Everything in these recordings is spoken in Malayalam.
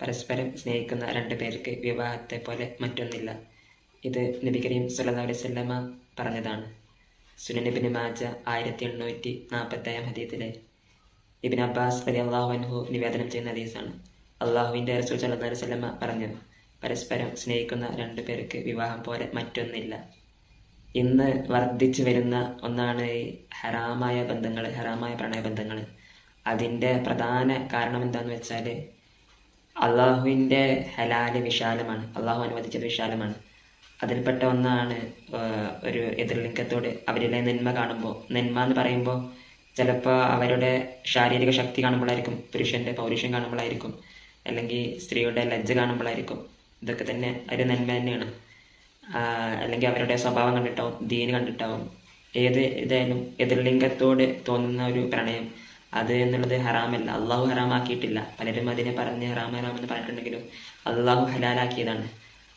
പരസ്പരം സ്നേഹിക്കുന്ന രണ്ട് പേർക്ക് വിവാഹത്തെ പോലെ മറ്റൊന്നില്ല. ഇത് നബി കരീം അലൈഹി വസല്ലമ പറഞ്ഞതാണ്. സുനനബിന് മാജ ആയിരത്തി എണ്ണൂറ്റി നാൽപ്പത്തേഴാം ഹദീത്തിലെ ഇബിൻ അബ്ബാസ് അലി അൻഹു നിവേദനം ചെയ്യുന്ന ഹദീസാണ്. അള്ളാഹുവിന്റെ റസൂൽ അലൈഹി വസല്ലമ പറഞ്ഞു പരസ്പരം സ്നേഹിക്കുന്ന രണ്ട് പേർക്ക് വിവാഹം പോലെ മറ്റൊന്നില്ല. ഇന്ന് വർദ്ധിച്ചു വരുന്ന ഒന്നാണ് ഈ ഹറാമായ ബന്ധങ്ങൾ ഹറാമായ പ്രണയബന്ധങ്ങൾ അതിന്റെ പ്രധാന കാരണം എന്താണെന്ന് വെച്ചാൽ അള്ളാഹുവിന്റെ ഹലാൽ വിശാലമാണ്. അള്ളാഹു അനുവദിച്ചത് വിശാലമാണ്. അതിൽപ്പെട്ട ഒന്നാണ് ഒരു എതിർലിംഗത്തോട് അവരിലെ നന്മ കാണുമ്പോൾ നന്മ എന്ന് പറയുമ്പോൾ ചിലപ്പോൾ അവരുടെ ശാരീരിക ശക്തി കാണുമ്പോഴായിരിക്കും പുരുഷന്റെ പൗരുഷം കാണുമ്പോഴായിരിക്കും അല്ലെങ്കിൽ സ്ത്രീയുടെ ലജ്ജ കാണുമ്പോഴായിരിക്കും ഇതൊക്കെ തന്നെ ഒരു നന്മ തന്നെയാണ്. അല്ലെങ്കിൽ അവരുടെ സ്വഭാവം കണ്ടിട്ടാവും ദീന് കണ്ടിട്ടാവും. ഏത് ഇതായാലും എതിർലിംഗത്തോട് തോന്നുന്ന ഒരു പ്രണയം അത് എന്നുള്ളത് ഹറാമല്ല. അള്ളാഹു ഹറാമാക്കിയിട്ടില്ല. പലരും അതിനെ പറഞ്ഞ് ഹറാം ഹറാം എന്ന് പറഞ്ഞിട്ടുണ്ടെങ്കിലും അള്ളാഹു ഹലാലാക്കിയതാണ്.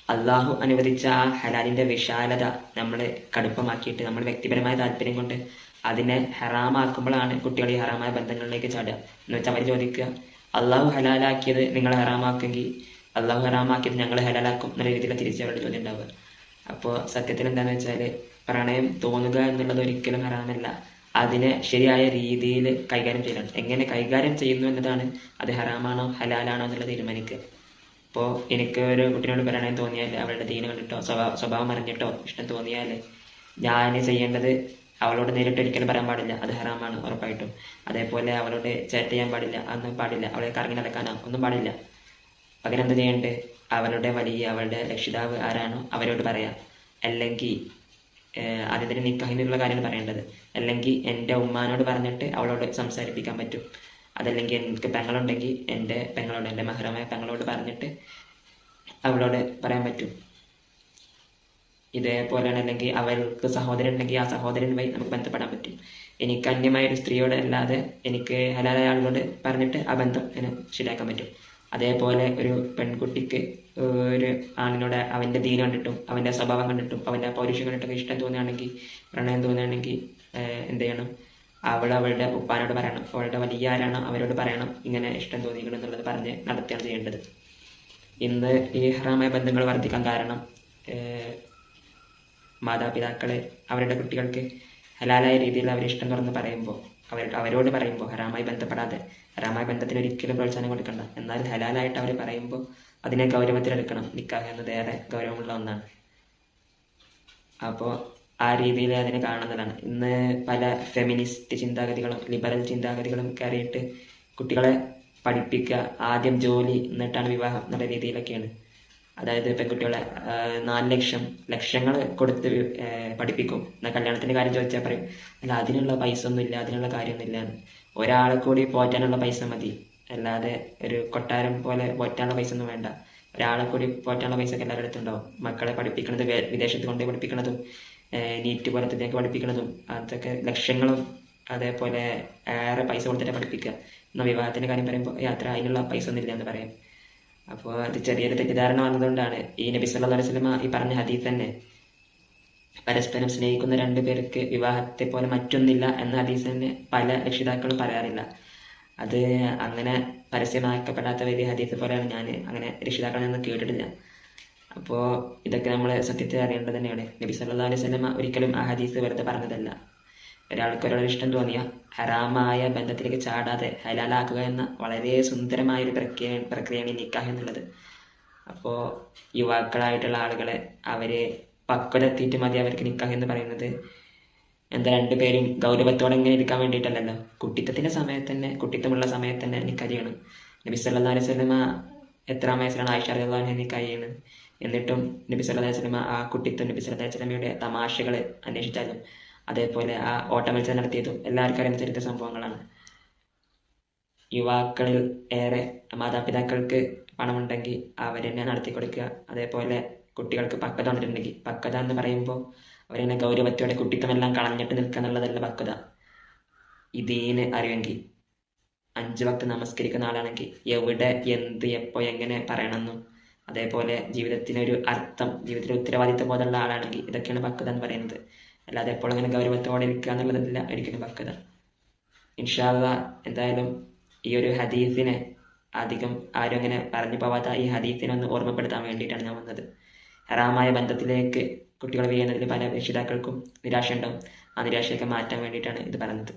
അള്ളാഹു അനുവദിച്ച ആ ഹലാലിന്റെ വിശാലത നമ്മൾ കടുപ്പമാക്കിയിട്ട് നമ്മൾ വ്യക്തിപരമായ താല്പര്യം കൊണ്ട് അതിനെ ഹറാമാക്കുമ്പോഴാണ് കുട്ടികൾ ഈ ഹറാമായ ബന്ധങ്ങളിലേക്ക് ചാടുക. എന്ന് വെച്ചാൽ അവർ ചോദിക്കുക അള്ളാഹു ഹലാലാക്കിയത് നിങ്ങൾ ഹറാമാക്കുമെങ്കിൽ അള്ളാഹു ഹറാമാക്കിയത് ഞങ്ങൾ ഹലാലാക്കും എന്നുള്ള രീതിയിൽ തിരിച്ച് അവരുടെ ചോദ്യം ഉണ്ടാവുക അപ്പോൾ സത്യത്തിൽ എന്താണെന്ന് വെച്ചാൽ പ്രണയം തോന്നുക എന്നുള്ളത് ഒരിക്കലും ഹറാമല്ല. അതിനെ ശരിയായ രീതിയിൽ കൈകാര്യം ചെയ്യണം. എങ്ങനെ കൈകാര്യം ചെയ്യുന്നു എന്നതാണ് അത് ഹറാമാണോ ഹലാലാണോ എന്നുള്ള തീരുമാനിക്കുക. ഇപ്പോൾ എനിക്ക് ഒരു കുട്ടിനോട് പറയണമെന്ന് തോന്നിയാൽ അവളുടെ ദീന കണ്ടിട്ടോ സ്വഭാവ സ്വഭാവം അറിഞ്ഞിട്ടോ ഇഷ്ടം തോന്നിയാൽ ഞാൻ ചെയ്യേണ്ടത് അവളോട് നേരിട്ട് ഒരിക്കലും പറയാൻ പാടില്ല. അത് ഹറാമാണ് ഉറപ്പായിട്ടും. അതേപോലെ അവളോട് ചേറ്റ് ചെയ്യാൻ പാടില്ല അതൊന്നും പാടില്ല. അവളെ കറങ്ങി നടക്കാനോ ഒന്നും പാടില്ല. പകരം എന്ത് ചെയ്യേണ്ടത് അവളുടെ വലിയ അവളുടെ രക്ഷിതാവ് ആരാണോ അവരോട് പറയാം. അല്ലെങ്കിൽ ആദ്യം തന്നെ നിക്കാഹിനുള്ള കാര്യങ്ങൾ പറയേണ്ടത്. അല്ലെങ്കിൽ എന്റെ ഉമ്മാനോട് പറഞ്ഞിട്ട് അവളോട് സംസാരിപ്പിക്കാൻ പറ്റും. അതല്ലെങ്കിൽ എനിക്ക് പെങ്ങളുണ്ടെങ്കിൽ എന്റെ പെങ്ങളോട് എന്റെ മഹരമായ പെങ്ങളോട് പറഞ്ഞിട്ട് അവളോട് പറയാൻ പറ്റും. ഇതേപോലെയാണ് അല്ലെങ്കിൽ അവൾക്ക് സഹോദരൻ ഉണ്ടെങ്കിൽ ആ സഹോദരൻ വഴി നമുക്ക് ബന്ധപ്പെടാൻ പറ്റും. എനിക്ക് അന്യമായ ഒരു സ്ത്രീയോട് അല്ലാതെ എനിക്ക് ഹലാലായ ആളുകളോട് പറഞ്ഞിട്ട് ആ ബന്ധം ശരിയാക്കാൻ പറ്റും. അതേപോലെ ഒരു പെൺകുട്ടിക്ക് ഒരു ആണിനോട് അവന്റെ ദീനം കണ്ടിട്ടും അവന്റെ സ്വഭാവം കണ്ടിട്ടും അവന്റെ പൗരുഷം കണ്ടിട്ടൊക്കെ ഇഷ്ടം തോന്നുകയാണെങ്കിൽ പ്രണയം തോന്നുകയാണെങ്കിൽ എന്ത് ചെയ്യണം? അവൾ അവളുടെ ഉപ്പാനോട് പറയണം. അവളുടെ വലിയ ആരാണ് അവരോട് പറയണം. ഇങ്ങനെ ഇഷ്ടം തോന്നിക്കണം എന്നുള്ളത് പറഞ്ഞ് നടത്തുകയാണ് ചെയ്യേണ്ടത്. ഇന്ന് ഈ ഹറാമായ ബന്ധങ്ങൾ വർദ്ധിക്കാൻ കാരണം മാതാപിതാക്കളെ അവരുടെ കുട്ടികൾക്ക് ഹലാലായ രീതിയിൽ അവരിഷ്ടം തുറന്ന് പറയുമ്പോൾ അവർ അവരോട് പറയുമ്പോൾ ഹറാമായി ബന്ധപ്പെടാതെ ഹറാമായ ബന്ധത്തിന് ഒരിക്കലും പ്രോത്സാഹനം കൊടുക്കണ്ട. എന്നാൽ ഹലാലായിട്ട് അവർ പറയുമ്പോൾ അതിനെ ഗൗരവത്തിലെടുക്കണം. നിക്കാഹ് എന്നത് ഏറെ ഗൗരവമുള്ള ഒന്നാണ്. അപ്പോൾ ആ രീതിയിൽ അതിനെ കാണുന്നതാണ്. ഇന്ന് പല ഫെമിനിസ്റ്റ് ചിന്താഗതികളും ലിബറൽ ചിന്താഗതികളും കയറിയിട്ട് കുട്ടികളെ പഠിപ്പിക്കുക ആദ്യം ജോലി എന്നിട്ടാണ് വിവാഹം എന്നുള്ള രീതിയിലൊക്കെയാണ്. അതായത് പെൺകുട്ടികളെ നാല് ലക്ഷം ലക്ഷങ്ങൾ കൊടുത്ത് പഠിപ്പിക്കും. എന്നാൽ കല്യാണത്തിന്റെ കാര്യം ചോദിച്ചാൽ പറയും അല്ല അതിനുള്ള പൈസ ഒന്നും ഇല്ല അതിനുള്ള കാര്യമൊന്നുമില്ല. ഒരാളെ കൂടി പോറ്റാനുള്ള പൈസ മതി. അല്ലാതെ ഒരു കൊട്ടാരം പോലെ പോറ്റാനുള്ള പൈസ ഒന്നും വേണ്ട. ഒരാളെ കൂടി പോറ്റാനുള്ള പൈസ ഒക്കെ എല്ലാവരുടെ അടുത്തുണ്ടാവും മക്കളെ പഠിപ്പിക്കുന്നത് വിദേശത്ത് കൊണ്ടുപോയി പഠിപ്പിക്കുന്നതും നീറ്റ് പോലത്തെ പഠിപ്പിക്കുന്നതും അതൊക്കെ ലക്ഷങ്ങളും അതേപോലെ ഏറെ പൈസ കൊടുത്തിട്ട് പഠിപ്പിക്കുക. എന്നാൽ വിവാഹത്തിന്റെ കാര്യം പറയുമ്പോൾ യാത്ര അതിനുള്ള പൈസ ഒന്നും ഇല്ല എന്ന് പറയാം. അപ്പോൾ അത് ചെറിയൊരു തെറ്റിദ്ധാരണ വന്നതുകൊണ്ടാണ് ഈ നബി സല്ലല്ലാഹു അലൈഹി വസല്ലമ ഈ പറഞ്ഞ ഹദീസ് തന്നെ പരസ്പരം സ്നേഹിക്കുന്ന രണ്ടു പേർക്ക് വിവാഹത്തെ പോലെ മറ്റൊന്നില്ല എന്ന ഹദീസ് തന്നെ പല രക്ഷിതാക്കളും പറയാറില്ല. അത് അങ്ങനെ പരസ്യമാക്കപ്പെടാത്ത വലിയ ഹദീസ് പോലെയാണ് ഞാൻ അങ്ങനെ രക്ഷിതാക്കളിൽ നിന്ന് കേട്ടിട്ടില്ല. അപ്പോൾ ഇതൊക്കെ നമ്മൾ സത്യത്തെ അറിയേണ്ടത് തന്നെയാണ്. നബി സല്ലല്ലാഹു അലൈഹി വസല്ലമ ഒരിക്കലും ആ ഹദീസ് വെറുതെ പറഞ്ഞതല്ല. ഒരാൾക്ക് ഒരാളെ ഇഷ്ടം തോന്നിയ ഹറാമായ ബന്ധത്തിലേക്ക് ചാടാതെ ഹലാലാക്കുക എന്ന വളരെ സുന്ദരമായ ഒരു പ്രക്രിയ പ്രക്രിയയാണ് ഈ നിക്കാഹ് എന്നുള്ളത്. അപ്പോൾ യുവാക്കളായിട്ടുള്ള ആളുകളെ അവരെ പക്വത എത്തിയിട്ട് മതി അവർക്ക് നിക്കാഹ് എന്ന് പറയുന്നത്. എന്താ രണ്ടുപേരും ഗൗരവത്തോടെ ഇങ്ങനെ ഇരിക്കാൻ വേണ്ടിയിട്ടല്ലല്ലോ. കുട്ടിത്തത്തിന്റെ സമയത്ത് തന്നെ കുട്ടിത്തമുള്ള സമയത്ത് തന്നെ നിക്കാഹ് ചെയ്യണം. നബി സല്ലാ അലൈഹി വസല്ലമ എത്രാം വയസ്സിലാണ് ആയിഷ അൻഹ നിക്കാഹ് ചെയ്യുന്നത് എന്നിട്ടും നബി സല്ലാ അലൈഹി വസല്ലമ ആ കുട്ടിത്തം നബി സല്ലാ അലൈഹി വസല്ലമയുടെ തമാശകൾ അന്വേഷിച്ചാലും അതേപോലെ ആ ഓട്ടമത്സരം നടത്തിയതും എല്ലാവർക്കും അറിയുന്ന ചരിത്ര സംഭവങ്ങളാണ്. യുവാക്കളിൽ ഏറെ മാതാപിതാക്കൾക്ക് പണമുണ്ടെങ്കിൽ അവരെന്നെ നടത്തി കൊടുക്കുക. അതേപോലെ കുട്ടികൾക്ക് പക്വത വന്നിട്ടുണ്ടെങ്കിൽ പക്വത എന്ന് പറയുമ്പോൾ അവരെന്നെ ഗൗരവത്തോടെ കുട്ടിത്തമെല്ലാം കളഞ്ഞിട്ട് നിൽക്കുക എന്നുള്ളതല്ല പക്വത. ഇതീന് അറിയുമെങ്കിൽ അഞ്ച് ഭക്ത നമസ്കരിക്കുന്ന ആളാണെങ്കിൽ എവിടെ എന്ത് എപ്പോ എങ്ങനെ പറയണമെന്നും അതേപോലെ ജീവിതത്തിനൊരു അർത്ഥം ജീവിതത്തിലെ ഉത്തരവാദിത്വ ബോധമുള്ള ആളാണെങ്കിൽ ഇതൊക്കെയാണ് പക്വത എന്ന് പറയുന്നത്. അല്ലാതെ എപ്പോഴും അങ്ങനെ ഗൗരവത്തോടെ ഇരിക്കുക എന്നുള്ളതല്ല. ഒരിക്കലും പക്വത ഇൻഷാല്ല എന്തായാലും ഈ ഒരു ഹദീസിനെ അധികം ആരും അങ്ങനെ പറഞ്ഞു പോവാത്ത ഈ ഹദീസിനെ ഒന്ന് ഓർമ്മപ്പെടുത്താൻ വേണ്ടിയിട്ടാണ് ഞാൻ വന്നത്. ഹറാമായ ബന്ധത്തിലേക്ക് കുട്ടികൾ വീഴുന്നതിൽ പല രക്ഷിതാക്കൾക്കും നിരാശ ഉണ്ടാവും ആ നിരാശയൊക്കെ മാറ്റാൻ വേണ്ടിയിട്ടാണ് ഇത് പറഞ്ഞത്.